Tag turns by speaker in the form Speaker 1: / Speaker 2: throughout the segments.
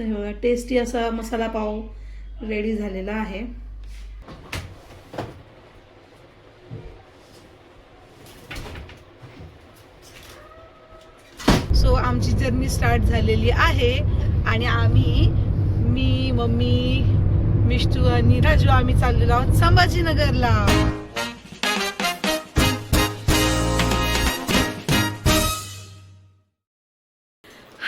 Speaker 1: तर हे बघा टेस्टी असा मसाला पाव रेडी झालेला आहे. सो आमची जर्नी स्टार्ट झालेली आहे आणि आम्ही मी मम्मी मिष्टू आणि राजू आम्ही चाललेलो आहोत संभाजीनगरला.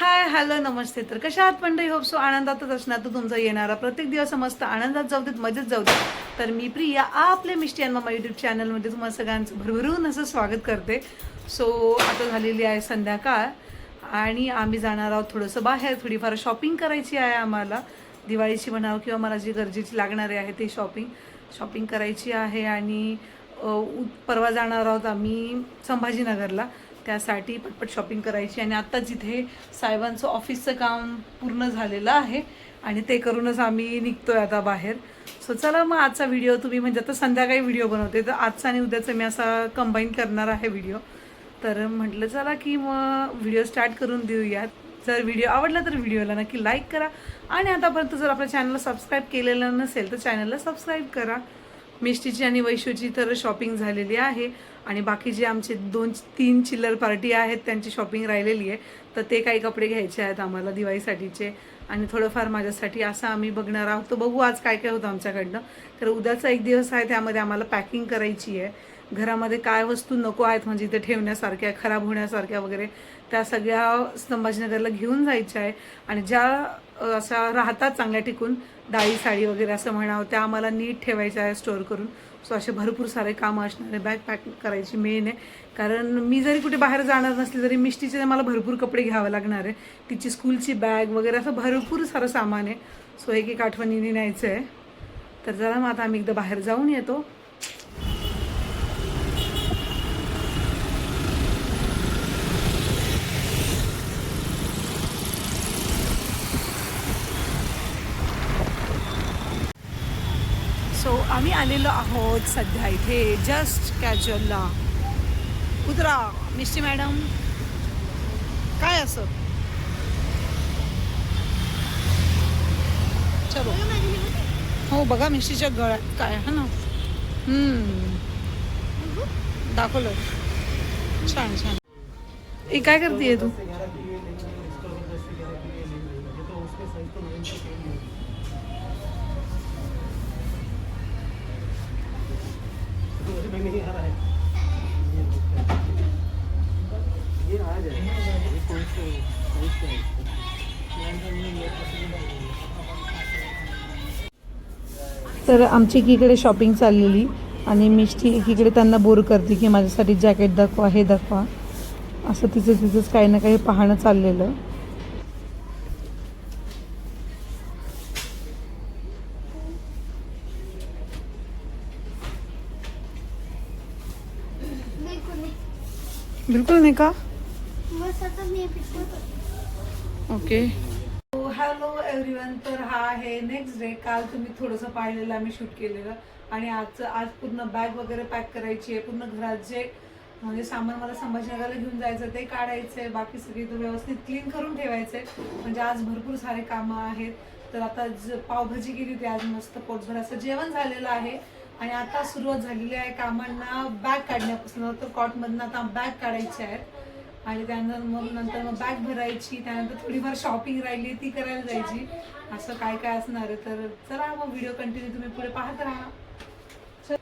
Speaker 1: हाय हॅलो नमस्ते. तर कशा आहात मंडळी? होप सो आनंदातच असणार. तर तुमचा येणारा प्रत्येक दिवस मस्त आनंदात जाऊ देत मजेत जाऊ देत. तर मी प्रिया आपले मिस्टी आणि मामा युट्यूब चॅनलमध्ये तुम्हाला सगळ्यांचं भरभरून असं स्वागत करते. सो आता झालेली आहे संध्याकाळ आणि आम्ही जाणार आहोत थोडंसं बाहेर. थोडीफार शॉपिंग करायची आहे आम्हाला. दिवाळीची म्हणावं किंवा मला जी गरजेची लागणारी आहे ते शॉपिंग शॉपिंग करायची आहे आणि उ- परवा जाणार आहोत आम्ही संभाजीनगरला. त्यासाठी पटपट शॉपिंग करायची आणि आत्ता जिथे साहेबांचं ऑफिसचं काम पूर्ण झालेलं आहे आणि ते करूनच आम्ही निघतोय आता बाहेर. सो चला मग आजचा व्हिडिओ तुम्ही म्हणजे आता संध्याकाळी व्हिडिओ बनवते तर आजचा आणि उद्याचा मी असा कंबाईन करणार आहे व्हिडिओ तर म्हटलं चला की मग व्हिडिओ स्टार्ट करून देऊयात. जर व्हिडिओ आवडला तर व्हिडिओला नक्की लाईक करा. आणि आतापर्यंत जर आपल्या चॅनलला सबस्क्राईब केलेलं नसेल तर चॅनलला सबस्क्राईब करा. मिष्टीची आणि वैशूची तर शॉपिंग झालेली आहे. आणि बाकी जे आमचे दोन तीन चिल्लर पार्टी आहेत त्यांची शॉपिंग राहिलेली आहे तर ते काही कपडे घ्यायचे आहेत आम्हाला दिवाळीसाठीचे. आणि थोडंफार माझ्यासाठी असं आम्ही बघणार आहोत. तर बघू आज काय काय होतं आमच्याकडनं. तर उद्याचा एक दिवस आहे त्यामध्ये आम्हाला पॅकिंग करायची आहे. घरामध्ये काय वस्तू नको आहेत म्हणजे इथे ठेवण्यासारख्या खराब होण्यासारख्या वगैरे त्या सगळ्या संभाजीनगरला घेऊन जायच्या आहे. आणि ज्या असा अशा राहतात चांगल्या टिकून डाळी साडी वगैरे असं म्हणावं त्या आम्हाला नीट ठेवायच्या आहे स्टोअर करून. सो असे भरपूर सारे कामं असणारे बॅग पॅक करायची मेन आहे. कारण मी जरी कुठे बाहेर जाणार नसली तरी मिष्टीचे मला भरपूर कपडे घ्यावे लागणार आहे. तिची स्कूलची बॅग वगैरे असं भरपूर सारं सामान आहे. सो एक एक आठवणीने न्यायचं आहे तर जरा मग आता आम्ही एकदा बाहेर जाऊन येतो सो आम्ही आलेलो आहोत सध्या इथे. जस्ट कॅज्युअलला उतरा मिस्टी मॅडम. काय असं? चलो. हो बघा मिस्टीच्या गळ्यात काय आहे ना. हम्म. दाखवलं. छान छान. ए काय करते तू? तर आमची एकीकडे शॉपिंग चाललेली आणि मिष्टी एकीकडे त्यांना बोर करते की माझ्यासाठी जॅकेट दाखवा हे दाखवा. असं तिचं तिचंच काही ना काही पाहणं चाललेलं. बिलकुल नाही का ओके हॅलो एव्हरीवन तर हा आहे नेक्स्ट डे काल तुम्ही थोडंसं पाहिलेलं आम्ही शूट केलेलं. आणि आजचं आज पूर्ण बॅग वगैरे पॅक करायची आहे. पूर्ण घरात जे म्हणजे सामान मला संभाजीनगरला घेऊन जायचं ते काढायचं आहे. बाकी सगळी तो व्यवस्थित क्लीन करून ठेवायचं आहे. म्हणजे आज भरपूर सारे कामं आहेत. तर आता ज पावभाजी केली होती आज मस्त पोटभर. असं जेवण झालेलं आहे. आणि आता सुरुवात झालेली आहे कामांना बॅग काढण्यापासून. तर कॉटमधनं आता बॅग काढायची आहेत. आणि त्यानंतर मग नंतर मग बॅग भरायची. त्यानंतर थोडीफार शॉपिंग राहिली ती करायला जायची. असं काय काय असणार आहे तर चला मग व्हिडिओ कंटिन्यू तुम्ही पुढे पाहत राहा. चल.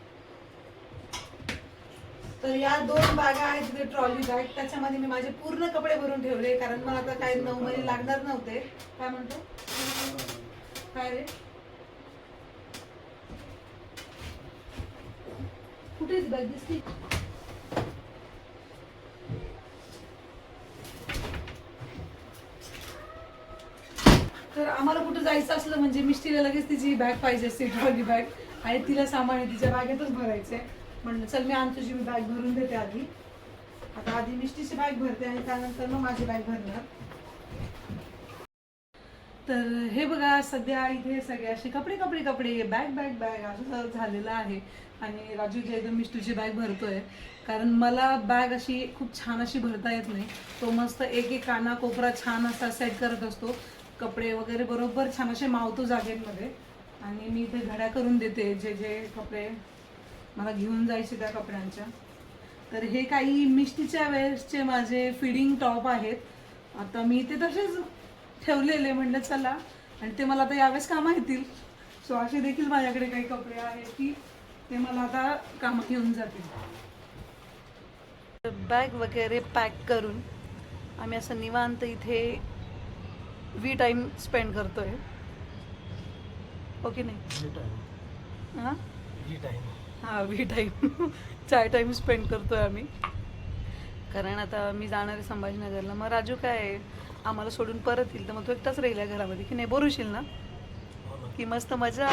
Speaker 1: तर या दोन बॅगा आहेत तिथे ट्रॉली बॅग त्याच्यामध्ये मी माझे पूर्ण कपडे भरून ठेवले. कारण मला आता काही नऊ महिने लागणार नव्हते. काय म्हणतो? काय रे? कुठेच बॅग दिसली. तर आम्हाला कुठं जायचं असलं म्हणजे मिस्टीला लगेच तिची बॅग पाहिजे असते ट्रॉली बॅग आणि तिला सामान आहे तिच्या बॅगेतच भरायचंय. म्हणलं चल मी आणतो तुझी मी बॅग भरून देते आधी. आता आधी मिस्टीची बॅग भरते आणि त्यानंतर मग माझी बॅग भरणार. तर हे बघा सध्या इथे सगळे असे कपडे कपडे कपडे बॅग बॅग बॅग असं झालेलं आहे. आणि राजू जे एकदम मिष्टूची बॅग भरतोय. कारण मला बॅग अशी खूप छान अशी भरता येत नाही. तो मस्त एक एक काना कोपरा छान असा सेट करत असतो. कपडे वगैरे बरोबर छान असे मावतो जागेमध्ये. आणि मी इथे घड्या करून देते जे जे कपडे मला घेऊन जायचे त्या कपड्यांच्या. तर हे काही मिष्टीच्या वेळेसचे माझे फिडिंग टॉप आहेत. आता मी ते तसेच ठेवलेले म्हणलं चला. आणि ते मला आता यावेळेस कामं येतील. सो असे देखील माझ्याकडे काही कपडे आहेत की ते मला आता कामात येऊन जातील. बॅग वगैरे पॅक करून आम्ही असं निवांत इथे वी टाईम स्पेंड करतोय. ओके नाही? हां? हां we time chai time spend करतोय आम्ही. कारण आता मी जाणार आहे संभाजीनगरला. मग राजू काय आहे, आम्हाला सोडून परत येईल. तर मग तो एकटाच राहील घरामध्ये. की नाही बोर होशील ना? की मस्त मजा.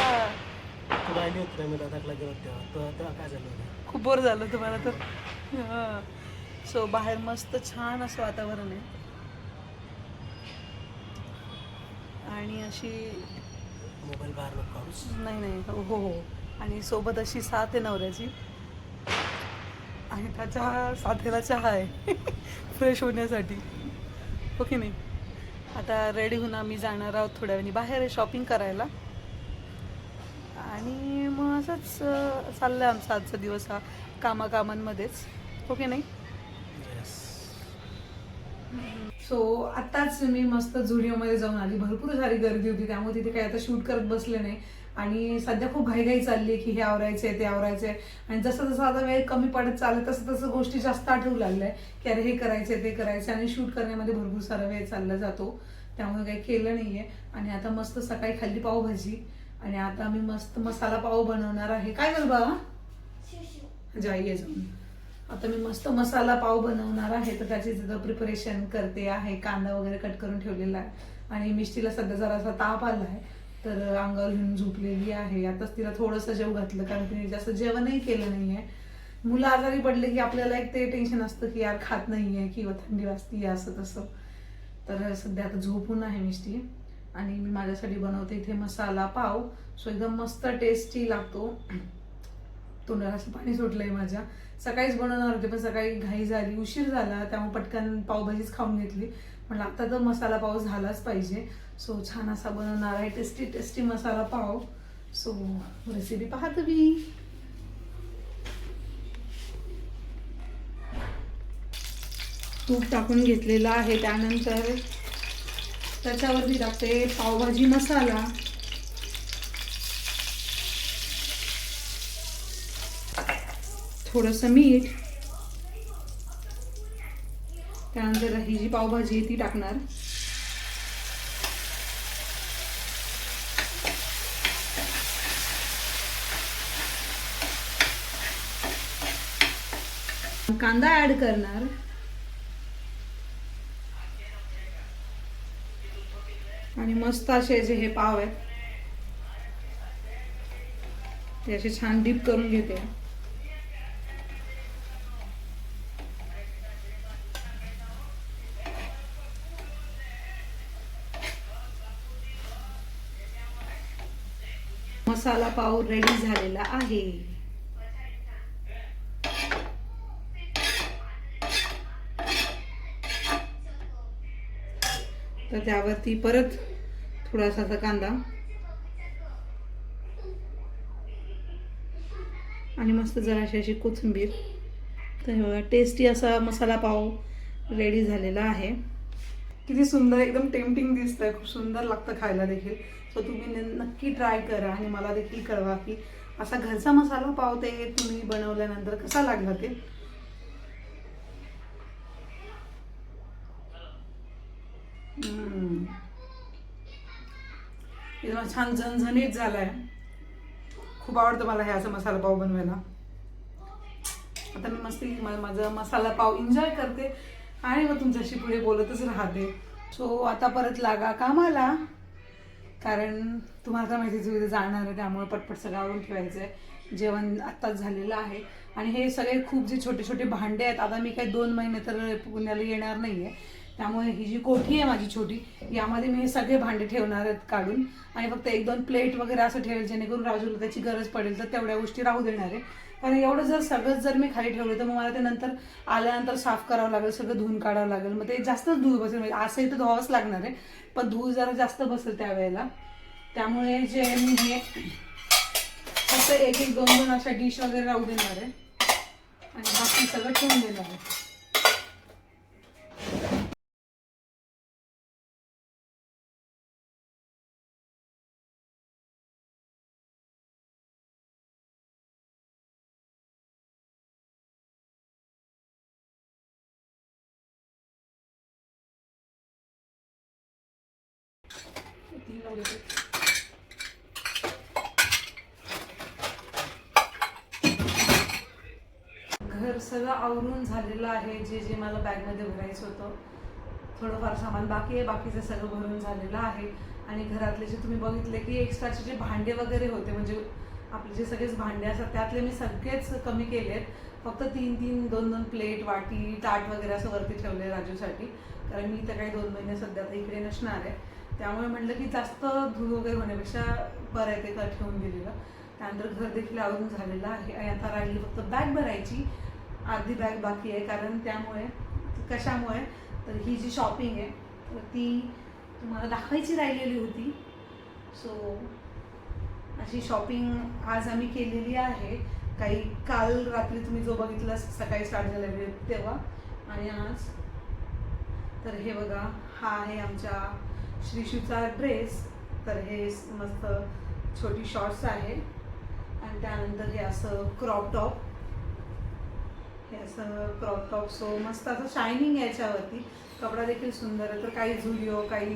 Speaker 2: तुला आली होती ना मी लडाखला गेलो तेव्हा. तेव्हा तेव्हा काय झालं होतं?
Speaker 1: खूप बोर झालं तुम्हाला तर. हां. सो बाहेर मस्त छान असं वातावरण आहे. आणि अशी
Speaker 2: मोबाईल बाहेर नको काढूस.
Speaker 1: नाही नाही. हो हो हो. आणि सोबत अशी साथ आहे नवऱ्याची. आणि त्या चहा साथेला चहा आहे. फ्रेश होण्यासाठी. हो की नाही. आता रेडी होऊन आम्ही जाणार आहोत थोड्या वेळाने. बाहेर शॉपिंग करायला. आणि मग असंच चाललं आहे आमचा आजचा दिवस हा कामाकामांमध्येच. हो की नाही? सो आत्ताच मी मस्त झुडिओमध्ये जाऊन आली. भरपूर सारी गर्दी होती. त्यामुळे तिथे काही आता शूट करत बसले नाही. आणि सध्या खूप घाईघाई चालली आहे की हे आवरायचंय ते आवरायचंय. आणि जसं जसं आता वेळ कमी पडत चाललं तसं तसं गोष्टी जास्त आठवू लागल्या की अरे हे करायचंय ते करायचं आणि शूट करण्यामध्ये भरपूर सारा वेळ चालला जातो. त्यामुळे काही केलं नाहीये. आणि आता मस्त सकाळी खाल्ली पावभाजी आणि आता मी मस्त मसाला पाव बनवणार आहे. काय कर बाबा जाई आहे जाऊन. आता मी मस्त मसाला पाव बनवणार आहे. तर त्याची तिथं प्रिपरेशन करते आहे. कांदा वगैरे कट करून ठेवलेला आहे. आणि मिष्टीला सध्या जरासा ताप आला आहे तर अंगावर घेऊन झोपलेली आहे. आताच तिला थोडंसं जेव घातलं कारण तिने जास्त जेवणही केलं नाहीये. मुलं आजारी पडले की आपल्याला एक ते टेन्शन असतं की यार खात नाहीये किंवा थंडी वाजती असं तसं. तर सध्या आता झोपून आहे मिष्टी आणि मी माझ्यासाठी बनवते इथे मसाला पाव. सो एकदम मस्त टेस्टी लागतो. तोंडाला असं पाणी सुटलंय माझ्या. सकाळीच बनवणार होते पण सकाळी घाई झाली उशीर झाला त्यामुळे पटकन पावभाजीच खाऊन घेतली. म्हणलं आता तर मसाला पाव झालाच पाहिजे. सो छान असा बनवणार आहे. टेस्टी टेस्टी मसाला पाव. सो रेसिपी पाहा तुम्ही तूप टाकून घेतलेलं आहे त्यानंतर त्याच्यावरती टाकते पावभाजी मसाला. थोडंसं मीठ. त्यानंतर ही जी पावभाजी आहे ती टाकणार. कांदा ऍड करणार. आणि मस्त असे जे हे पाव आहेत ते असे छान डीप करून घेते. मसाला पाव रेडी झालेला आहे. तर त्यावरती परत थोडासा असा कांदा. आणि मस्त जराशी अशी कोथिंबीर. तर टेस्टी असा मसाला पाव रेडी झालेला आहे. किती सुंदर एकदम टेम्पटिंग दिसतंय. खूप सुंदर लागतं खायला देखील. सो तुम्ही नक्की ट्राय करा आणि मला देखील कळवा की असा घरचा मसाला पाव ते तुम्ही बनवल्यानंतर कसा लागला ते. हम्म. एकदम छान झणझणीत झालाय. खूप आवडतं मला हे असं मसाला पाव बनवायला. आता मी मस्ती माझा मसाला पाव एन्जॉय करते. आणि मग तुमच्याशी पुढे बोलतच राहते. सो आता परत लागा कामाला. कारण तुम्हाला तर माहितीच उद्या जाणार आहे त्यामुळे पटपट सगळं आवरून ठेवायचं आहे जेवण आत्ताच झालेलं आहे. आणि हे सगळे खूप जे छोटे छोटे भांडे आहेत आता मी काही दोन महिने तर पुण्याला येणार नाही आहे त्यामुळे ही जी कोठी आहे माझी छोटी यामध्ये मी हे सगळे भांडे ठेवणार आहेत काढून. आणि फक्त एक दोन प्लेट वगैरे असं ठेवेल जेणेकरून राजूला त्याची गरज पडेल तर तेवढ्या गोष्टी राहू देणार आहे. कारण एवढं जर सगळं जर मी खाली ठेवलं तर मग मला ते नंतर आल्यानंतर साफ करावं लागेल सगळं धुवून काढावं लागेल. मग ते जास्तच धूळ बसेल. म्हणजे असंही तर धुवावंच लागणार आहे. पण धूळ जरा जास्त बसेल त्यावेळेला. त्यामुळे जे मी हे फक्त एक एक दोन दोन अशा डिश वगैरे राहू देणार आहे. आणि बाकी सगळं ठेवून देणार आहे. सगळं आवरून झालेलं आहे जे जे मला बॅगमध्ये भरायचं होतं. थोडंफार सामान बाकी आहे बाकीचं सगळं भरून झालेलं आहे. आणि घरातले जे तुम्ही बघितले की एक्स्ट्राचे जे भांडे वगैरे होते म्हणजे आपले जे सगळेच भांडे असतात त्यातले मी सगळेच कमी केले आहेत फक्त तीन तीन दोन दोन प्लेट वाटी ताट वगैरे असं वरती ठेवले राजूसाठी. कारण मी तर काही दोन महिने सध्या तर इकडे नसणार आहे. त्यामुळे म्हटलं की जास्त धूळ वगैरे होण्यापेक्षा बरं आहे ते ठेवून दिलेलं. त्यानंतर घर देखील आवरून झालेलं आहे. आणि आता राहिली फक्त बॅग भरायची. अर्धी बॅग बाकी आहे कारण त्यामुळे कशामुळे तर ही जी शॉपिंग आहे तर ती तुम्हाला दाखवायची राहिलेली होती. सो अशी शॉपिंग आज आम्ही केलेली आहे. काही काल रात्री तुम्ही जो बघितला सकाळी स्टार्ट झाला वेळ तेव्हा आणि आज तर हे बघा हा आहे आमच्या श्रीशूचा ड्रेस तर हे मस्त छोटी शॉर्ट्स आहे. आणि त्यानंतर हे असं क्रॉप टॉप हे असं क्रॉप टॉप सो मस्त असं शायनिंग याच्यावरती. कपडा देखील सुंदर आहे. तर काही झुलिओ काही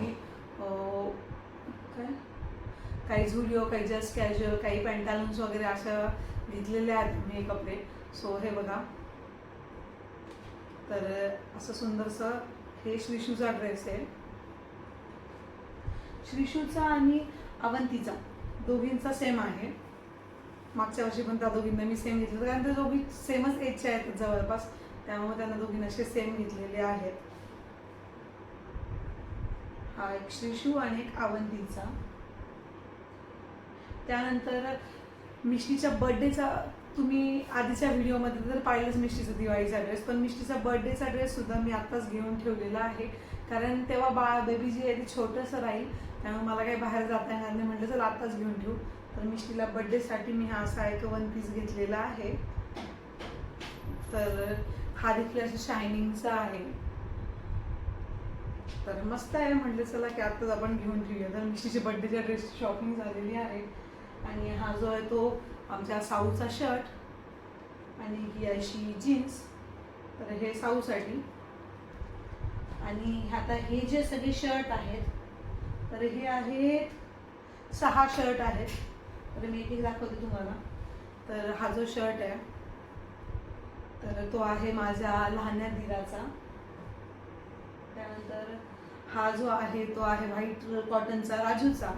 Speaker 1: काय? काही झुलिओ काही जस्ट कॅज्युअल काही पॅन्टालन्स वगैरे अशा घेतलेल्या आहेत मी कपडे. सो हे बघा. तर असं सुंदरसं हे श्रीशूचा ड्रेस आहे. श्रीशूचा आणि अवंतीचा. दोघींचा सेम आहे. मागच्या वर्षी पण त्या दोघींना मी सेम घेतलं कारण ते दोघी सेमच एजचे आहेत जवळपास. त्यामुळे त्यांना दोघींना असे सेम घेतलेले आहेत. हा एक श्रीशू आणि एक आवंतीचा त्यानंतर मिष्टीच्या बर्थडेचा तुम्ही आधीच्या व्हिडिओमध्ये तर पाहिलंच मिष्टीचा दिवाळीचा ड्रेस पण मिष्टीचा बर्थडेचा ड्रेस सुद्धा मी आत्ताच घेऊन ठेवलेला आहे. कारण तेव्हा बाळ बेबी जी आहे ते छोटंसं राहील. त्यामुळे मला काही बाहेर जाता येणार नाही. म्हटलं चल आत्ताच घेऊन ठेवू. तर मिशीला बर्थडेसाठी मी हा असा एक वन पीस घेतलेला आहे. तर हा देखील असा शायनिंगचा आहे. तर मस्त आहे म्हटलं चला की आत्ताच आपण घेऊन ठेवूया तर मिशीची बड्डेच्या ड्रेसची शॉपिंग झालेली आहे. आणि हा जो आहे तो आमच्या साऊचा शर्ट आणि ही अशी जीन्स तर हे साऊसाठी. आणि आता हे जे सगळे शर्ट आहेत तर हे आहेत सहा शर्ट आहेत. तर मी एक एक दाखवते तुम्हाला. तर हा जो शर्ट आहे तर तो आहे माझ्या लहान्या दिराचा. त्यानंतर हा जो आहे तो आहे व्हाईट कॉटनचा राजूचा.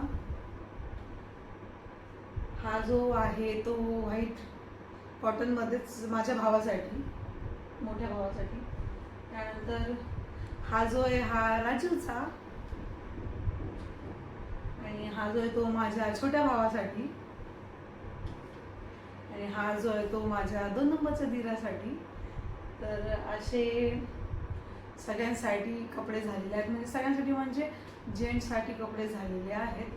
Speaker 1: हा जो आहे तो व्हाईट कॉटनमध्येच माझ्या भावासाठी मोठ्या भावासाठी. त्यानंतर हा जो आहे हा राजूचा. आणि हा जो आहे तो माझ्या छोट्या भावासाठी. आणि हा जो आहे तो माझ्या दोन नंबरच्या दिरासाठी तर असे सगळ्यांसाठी कपडे झालेले आहेत. म्हणजे सगळ्यांसाठी म्हणजे जेंट्ससाठी कपडे झालेले आहेत.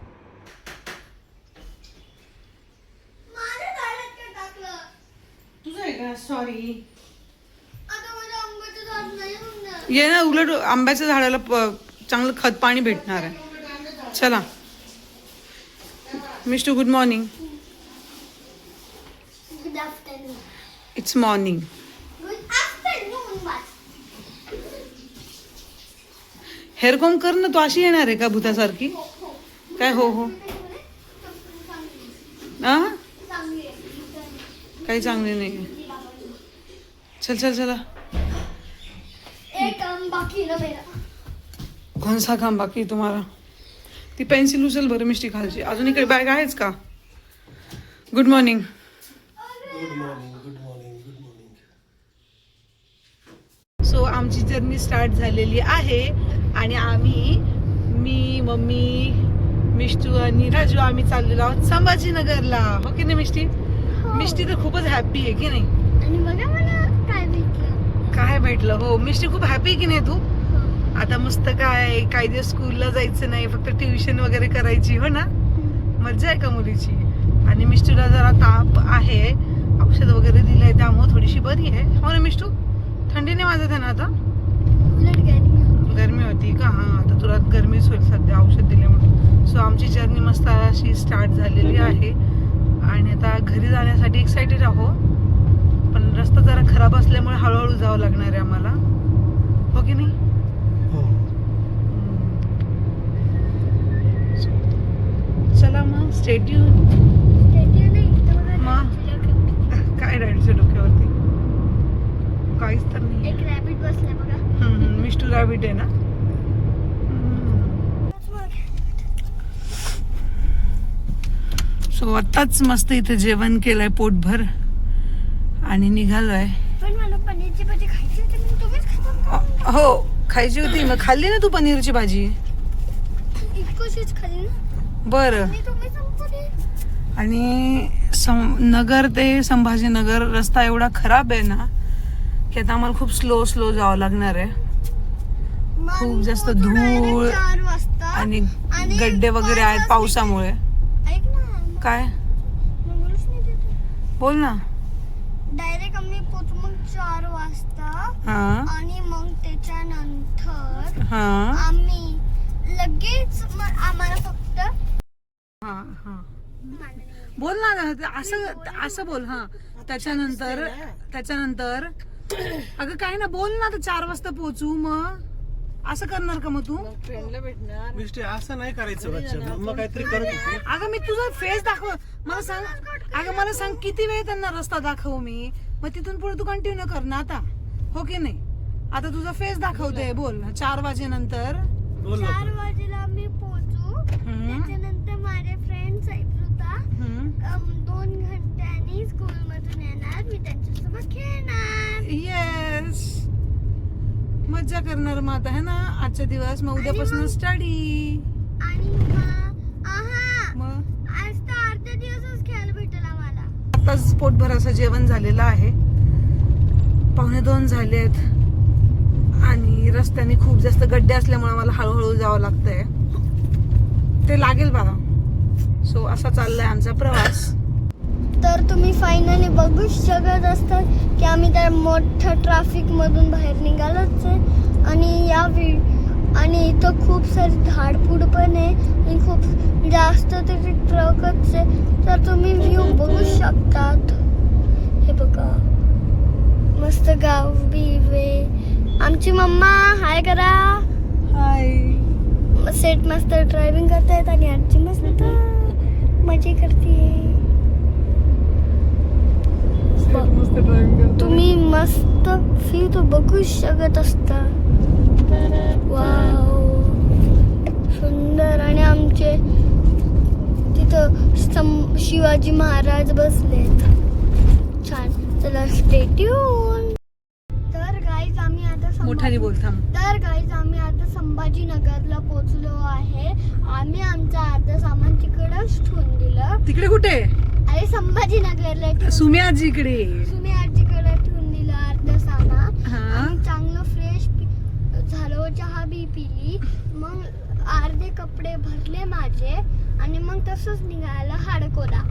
Speaker 1: तुझं आहे का? सॉरी. ये ना उलट आंब्याच्या झाडाला चांगलं खत पाणी भेटणार आहे. चला. Mister good morning it's morning
Speaker 3: Good afternoon.
Speaker 1: हेअरकॉम कर ना तू अशी येणार आहे का भूतासारखी?
Speaker 3: हो, हो.
Speaker 1: काय हो हो. आ. काही चांगले नाही चल चल चला.
Speaker 3: एक काम बाकी
Speaker 1: तुम्हाला? ती पेन्सिल उचल बरं मिस्टी खालची. अजून इकडे बॅग आहेच का? Good morning
Speaker 2: good morning good morning good morning
Speaker 1: so आमची जर्नी स्टार्ट झालेली आहे आणि आम्ही मी मम्मी मिष्टू आणि राजू आम्ही चाललेलो आहोत संभाजीनगरला. हो की नाही मिष्टी? मिष्टी तर खूपच हॅपी आहे की नाही?
Speaker 3: आणि बघा मला काय भेटलं.
Speaker 1: काय भेटलं? हो मिष्टी खूप हॅपी की नाही तू?
Speaker 3: हो.
Speaker 1: आता मस्त काय काही दिवस स्कूलला जायचं नाही फक्त ट्युशन वगैरे करायची हो ना? मज्जा आहे का मुलीची? आणि मिस्टूला जरा ताप आहे औषध वगैरे दिलंय त्यामुळे थोडीशी बरी आहे. हो ना मिस्टू थंडी नाही वाजत आहे ना आता?
Speaker 3: गरमी
Speaker 1: गरमी होती का? हा आता तुला गरमीच होईल सध्या औषध दिल्यामुळे सो आमची जर्नी मस्त अशी स्टार्ट झालेली आहे. आणि आता घरी जाण्यासाठी एक्साइटेड आहो. पण रस्ता जरा खराब असल्यामुळे हळूहळू जावं लागणार आहे आम्हाला. हो की नाही?
Speaker 2: हो.
Speaker 1: चला मग स्टेट्यून
Speaker 3: स्टॅच्यू नाही इथं बघा
Speaker 1: मा?
Speaker 3: तुझ्या डोक्यावर.
Speaker 1: काय डॅडीच्या डोक्यावरती? काहीच तर नाही
Speaker 3: एक रॅबिट बसलाय बघा.
Speaker 1: मिस्टू रॅबिट आहे ना? सो आत्ताच मस्त इथे जेवण केलंय पोटभर आणि निघालोय. हो खायची होती. मग खाल्ली ना तू पनीरची भाजी? बरं.
Speaker 3: आणि
Speaker 1: सं नगर ते संभाजीनगर रस्ता एवढा खराब आहे ना की आता आम्हाला खूप स्लो स्लो जावं लागणार आहे. खूप जास्त धूळ आणि गड्डे वगैरे आहेत पावसामुळे.
Speaker 3: ऐक ना.
Speaker 1: काय? बोल ना.
Speaker 3: डायरेक्ट आम्ही पोचू मग चार वाजता.
Speaker 1: हा.
Speaker 3: आणि मग त्याच्यानंतर
Speaker 1: हा.
Speaker 3: आम्ही लगेच आम्हाला फक्त
Speaker 1: हा हा. बोल ना असं असं बोल हा. त्याच्यानंतर त्याच्यानंतर अगं काय ना बोल ना तर चार वाजता पोहोचू मग. असं करणार का मग तू?
Speaker 2: मिस्टी असं नाही करायचं बच्चा. मग काहीतरी करत होती.
Speaker 1: अगं मी तुझा फेस दाखव मला सांग अगं मला सांग किती वेळ त्यांना रस्ता दाखवू मी? मग तिथून पुढे तू कंटिन्यू कर ना आता. हो की नाही? आता तुझा फेस दाखवते बोल. चार वाजेनंतर
Speaker 2: बोल
Speaker 3: चार
Speaker 2: लवकर.
Speaker 1: येस मज्जा करणार मग आता है ना? आजचा दिवस मग उद्यापासून स्टडी
Speaker 3: आणि मग आहा!
Speaker 1: मग?
Speaker 3: आज तर अर्धा दिवसच खेळायला भेटेल आम्हाला
Speaker 1: आताच पोटभर असं जेवण झालेलं आहे. पावणे दोन झालेत. आणि रस्त्याने खूप जास्त गड्डे असल्यामुळे मला हळूहळू जावं लागतंय. ते लागेल बाबा सो असा चाललाय आमचा प्रवास.
Speaker 3: तर तुम्ही फायनली बघू शकत असतात की आम्ही त्या मोठ्या ट्रॅफिक मधून बाहेर निघालोच आहे. आणि या वि आणि इथं खूप सारी झाडपूड पण आहे. आणि खूप जास्त तरी ट्रकच आहे. तर तुम्ही व्ह्यू बघू शकतात. हे बघा. मस्त गाव बिवे आमची मम्मा हाय करा.
Speaker 1: हाय
Speaker 3: सेट मस्त ड्रायव्हिंग करतायत आणि आजी मस्त मजे करते तुम्ही मस्त तो बघू शकत असता. वाव. सुंदर. आणि आमचे तिथं शिवाजी महाराज बसलेत छान. चला स्टेट्यून तर गाईज आम्ही आता
Speaker 1: मोठ्याने बोल थांब.
Speaker 3: तर गाईज आम्ही आता संभाजीनगरला पोहोचलो आहे. आम्ही आमचं अर्ध सामान तिकडच ठेवून दिलं.
Speaker 1: तिकडे कुठे?
Speaker 3: अरे संभाजीनगरला
Speaker 1: सुमी आजी इकडे
Speaker 3: तुम्ही आजीकडे ठेवून दिलं अर्ध सामान चांगलं फ्रेश झालं चहा बी पिली. मग अर्धे कपडे भरले माझे. आणि मग तसंच निघायला हाडकोला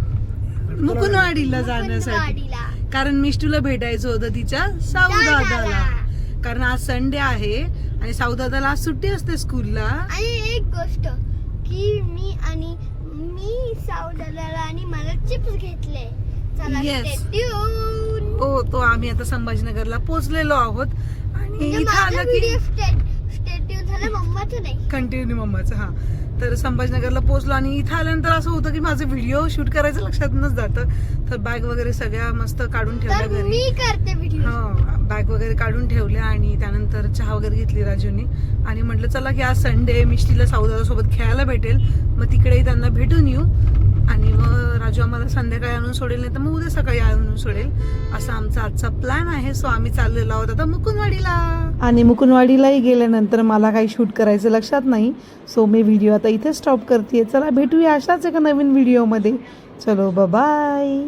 Speaker 1: मुकुंदवाडीला जाण्यासाठी. कारण मिष्टूला भेटायचं होतं तिच्या साऊदादाला.
Speaker 3: दादाला.
Speaker 1: कारण आज संडे आहे आणि साऊदादाला आज सुट्टी असते स्कूलला
Speaker 3: आणि एक गोष्ट. की मी आणि मी साऊदाला आणि मला चिप्स घेतले चला
Speaker 1: Yes.
Speaker 3: stay tuned.
Speaker 1: हो तो आम्ही आता संभाजीनगरला पोहोचलेलो आहोत आणि
Speaker 3: म्हणजे
Speaker 1: इथं
Speaker 3: माझा
Speaker 1: आलं की
Speaker 3: व्हिडिओ
Speaker 1: कंटिन्यू मम्माचं हा. तर संभाजीनगरला पोहोचलो आणि इथं आल्यानंतर असं होतं की माझं व्हिडिओ शूट करायचं लक्षातच जातं. तर बॅग वगैरे सगळ्या मस्त काढून ठेवल्या घरी. हा बॅग वगैरे काढून ठेवल्या आणि त्यानंतर चहा वगैरे घेतली राजूने. आणि म्हटलं चला की आज संडे मिष्टीला साऊदादा सोबत खेळायला भेटेल. मग तिकडेही त्यांना भेटून येऊ. आणि मग राजू आम्हाला संध्याकाळी आणून सोडेल नाही तर मग उद्या सकाळी आणून सोडेल. असा आमचा आजचा प्लॅन आहे. सो आम्ही चाललेलो आहोत आता मुकुंदवाडीला. आणि मुकुंदवाडीलाही गेल्यानंतर मला काही शूट करायचं लक्षात नाही. सो मी व्हिडिओ आता इथे स्टॉप करते चला भेटूया अशाच एका नवीन व्हिडिओमध्ये चलो बाय